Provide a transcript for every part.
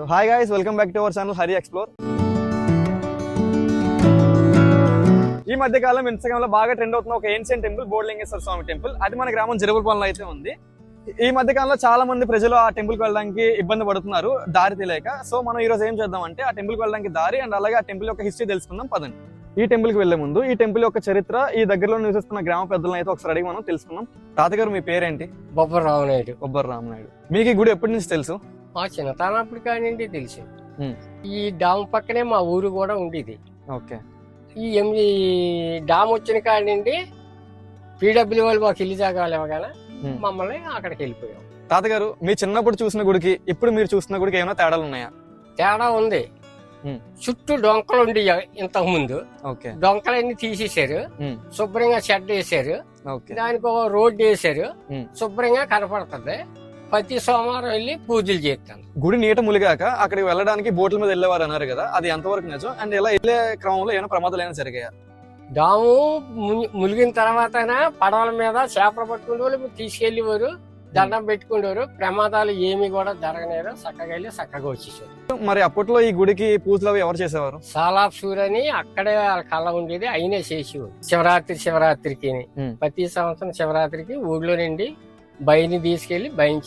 So hi guys welcome back to our channel Hari Explore ఈ మధ్య కాలం ఇన్స్టాగ్రామ్లో బాగా ట్రెండ్ అవుతున్న ఒక ancient temple Borlingeshwara Swamy temple అది మన గ్రామం జరుగుపాలెంలో అయితే ఉంది. ఈ మధ్య కాలంలో చాలా మంది ప్రజలు ఆ టెంపుల్కి వెళ్ళడానికి ఇబ్బంది పడుతున్నారు దారి తెలియక. సో మనం ఈ రోజు ఏం చేద్దాం అంటే ఆ టెంపుల్కి వెళ్ళడానికి దారి అండ్ అలాగే ఆ టెంపుల్ యొక్క హిస్టరీ తెలుసుకుందాం పదండి. ఈ టెంపుల్కి వెళ్ళే ముందు ఈ టెంపుల్ యొక్క చరిత్ర ఈ దగ్గరలో నివసిస్తున్న గ్రామ పెద్దలను అయితే ఒకసారి అడిగి మనం తెలుసుకుందాం. తాతగారు మీ పేరేంటి? బొబ్బర రామనాయుడు. బొబ్బర్ రామనాయుడు. మీకు ఈ గుడి ఎప్పటి నుంచి తెలుసు? మా చిన్నతనప్పుడు కానివ్వండి తెలుసు. ఈ డామ్ పక్కనే మా ఊరు కూడా ఉండేది. ఓకే. ఈ ఎనిమిది డామ్ వచ్చిన కానివ్వండి పీడబ్ల్యూ వాళ్ళు మాకు ఇల్లు జాగాలు ఇవ్వగానే. మమ్మల్ని అక్కడికి వెళ్ళిపోయాం. తాతగారు మీ చిన్నప్పుడు చూసిన గుడికి ఇప్పుడు మీరు చూసిన గుడికి ఏమైనా తేడాలు ఉన్నాయా? తేడా ఉంది. చుట్టూ డొంకలు ఉండి ఇంతకు ముందు. డొంకలన్నీ తీసేశారు. శుభ్రంగా షెడ్ వేసారు దానికి ఒక రోడ్డు వేసారు. శుభ్రంగా కనపడుతుంది. ప్రతి సోమవారం వెళ్ళి పూజలు చేస్తాను. గుడి నీట ములిగాక అక్కడికి వెళ్ళడానికి బోట్ల మీద వెళ్ళేవారు అన్నారు కదా అది ఎంతవరకు నిజం? అండ్ ఇలా వెళ్ళే క్రమంలో ఏమైనా ప్రమాదాలు ఏమైనా జరిగాయా? డాము మునిగిన తర్వాత పడవల మీద చేపలు పట్టుకునే వాళ్ళు తీసుకెళ్ళేవారు దండం పెట్టుకునేవారు. ప్రమాదాలు ఏమి కూడా జరగలేరు చక్కగా వెళ్ళి చక్కగా వచ్చేసారు. మరి అప్పట్లో ఈ గుడికి పూజలు ఎవరు చేసేవారు? సాలాబ్ సూర్ అని అక్కడే వాళ్ళ కళ ఉండేది అయినే చేసేవారు శివరాత్రి శివరాత్రికి. ప్రతి సంవత్సరం శివరాత్రికి ఊళ్ళో నుండి బయని తీసుకెళ్ళి భయం.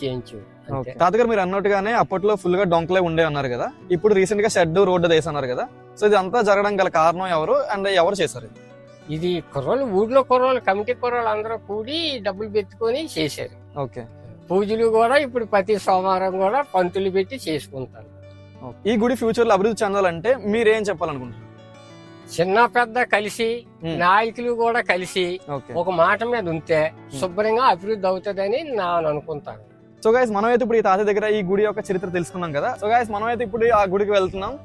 ఓకే. తాతగారు మీరు అన్నట్టుగానే అప్పట్లో ఫుల్గా డొంకలే ఉండే అన్నారు కదా? ఇప్పుడు రీసెంట్గా షెడ్ రోడ్డు వేసి అన్నారు కదా? సో ఇది అంతా జరగడం గల కారణం ఎవరు? అండ్ ఎవరు చేశారు ఇది? ఇది కుర్రోళ్ళు ఊర్లో కుర్రోళ్ళు కమిటీ కుర్రోళ్ళు అందరూ కూడి డబ్బులు పెట్టుకొని చేశారు. ఓకే. పూజలు కూడా ఇప్పుడు ప్రతి సోమవారం కూడా పంతులు పెట్టి చేసుకుంటారు. ఈ గుడి ఫ్యూచర్లో అభివృద్ధి చెందాలంటే మీరేం చెప్పాలనుకుంటున్నారు? చిన్న పెద్ద కలిసి. నాయకులు కూడా కలిసి ఒక మాట మీద ఉంటే శుభ్రంగా అభివృద్ధి అవుతుందని నేను అనుకుంటాను. సో గైస్ మనం అయితే ఇప్పుడు ఈ తాత దగ్గర ఈ గుడి యొక్క చరిత్ర తెలుసుకున్నాం కదా. సో గైస్ మనం అయితే ఇప్పుడు ఆ గుడికి వెళ్తున్నాం.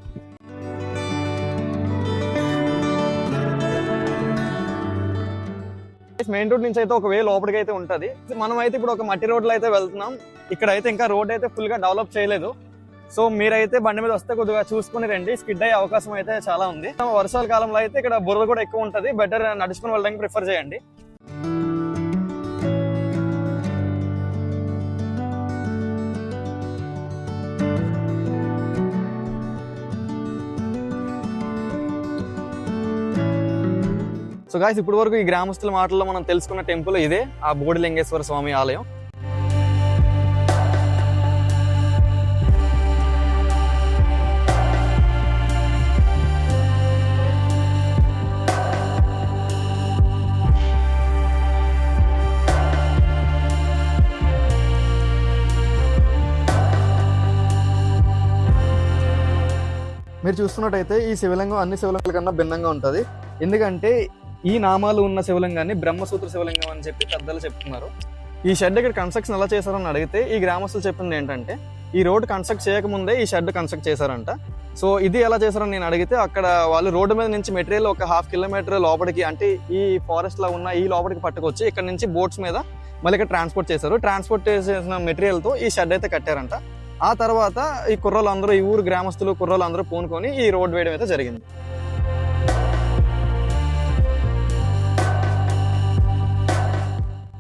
మెయిన్ రోడ్ నుంచి అయితే ఒక వే లోపలికి అయితే ఉంటది. మనం అయితే ఇప్పుడు ఒక మట్టి రోడ్లో అయితే వెళ్తున్నాం. ఇక్కడ అయితే ఇంకా రోడ్ అయితే ఫుల్గా డెవలప్ చేయలేదు. సో మీరైతే బండి మీద వస్తే కొద్దిగా చూసుకుని రండి. స్కిడ్ అయ్యే అవకాశం అయితే చాలా ఉంది. వర్షాల కాలంలో అయితే ఇక్కడ బురద కూడా ఎక్కువ ఉంటుంది. బెటర్ నడుచుకుని వెళ్ళడానికి ప్రిఫర్ చేయండి. సో గాయస్ ఇప్పటి వరకు ఈ గ్రామస్తుల మాటల్లో మనం తెలుసుకున్న టెంపుల్ ఇదే. ఆ బోడిలింగేశ్వర స్వామి ఆలయం. మీరు చూస్తున్నట్టయితే ఈ శివలింగం అన్ని శివలింగాల కన్నా భిన్నంగా ఉంటుంది. ఎందుకంటే ఈ నామాలు ఉన్న శివలింగాన్ని బ్రహ్మసూత్ర శివలింగం అని చెప్పి పెద్దలు చెప్తున్నారు. ఈ షెడ్ ఇక్కడ కన్స్ట్రక్షన్ ఎలా చేశారని అడిగితే ఈ గ్రామస్తులు చెప్పింది ఏంటంటే ఈ రోడ్ కన్స్ట్రక్ట్ చేయకముందే ఈ షెడ్ కన్స్ట్రక్ట్ చేశారంట. సో ఇది ఎలా చేశారని నేను అడిగితే అక్కడ వాళ్ళు రోడ్డు మీద నుంచి మెటీరియల్ ఒక హాఫ్ కిలోమీటర్ లోపలికి అంటే ఈ ఫారెస్ట్లో ఉన్న ఈ లోపలికి పట్టుకొచ్చి ఇక్కడ నుంచి బోట్స్ మీద మళ్ళీ ఇక్కడ ట్రాన్స్పోర్ట్ చేశారు. ట్రాన్స్పోర్ట్ చేసిన మెటీరియల్తో ఈ షెడ్ అయితే కట్టారంట. ఆ తర్వాత ఈ కుర్రలందరూ అందరూ ఈ ఊరు గ్రామస్తులు కుర్రోళ్ళు అందరూ పూనుకొని ఈ రోడ్ వేయడం అయితే జరిగింది.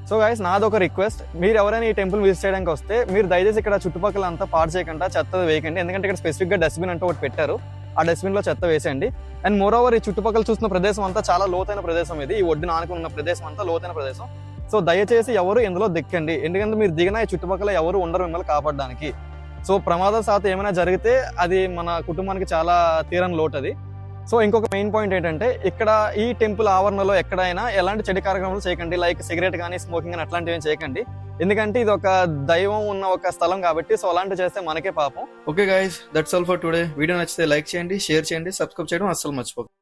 సో గైస్ నాది ఒక రిక్వెస్ట్. మీరు ఎవరైనా ఈ టెంపుల్ విజిట్ చేయడానికి వస్తే మీరు దయచేసి ఇక్కడ చుట్టుపక్కల అంతా పాడు చేయకుండా చెత్త వేయకండి. ఎందుకంటే ఇక్కడ స్పెసిఫిక్గా డస్ట్బిన్ అంటూ ఒకటి పెట్టారు. ఆ డస్ట్బిన్లో చెత్త వేసేయండి. అండ్ మోర్ ఓవర్ ఈ చుట్టుపక్కల చూస్తున్న ప్రదేశం అంతా చాలా లోతైన ప్రదేశం ఇది. ఈ ఒడ్డున ఆనుకుని ఉన్న ప్రదేశం అంతా లోతైన ప్రదేశం. సో దయచేసి ఎవరు ఇందులో దిక్కండి. ఎందుకంటే మీరు దిగిన ఈ చుట్టుపక్కల ఎవరు ఉండరు మిమ్మల్ని కాపాడడానికి. సో ప్రమాద శాతం ఏమైనా జరిగితే అది మన కుటుంబానికి చాలా తీరని లోటు అది సో ఇంకొక మెయిన్ పాయింట్ ఏంటంటే ఇక్కడ ఈ టెంపుల్ ఆవరణలో ఎక్కడైనా ఎలాంటి చెడు కార్యక్రమాలు చేయకండి. లైక్ సిగరెట్ కానీ స్మోకింగ్ కానీ అట్లాంటివి ఏం చేయకండి. ఎందుకంటే ఇది ఒక దైవం ఉన్న ఒక స్థలం కాబట్టి సో అలాంటివి చేస్తే మనకే పాపం. Okay guys that's all for today video నచ్చితే లైక్ చేయండి షేర్ చేయండి సబ్స్క్రైబ్ చేయడం అస్సలు మర్చిపోకండి.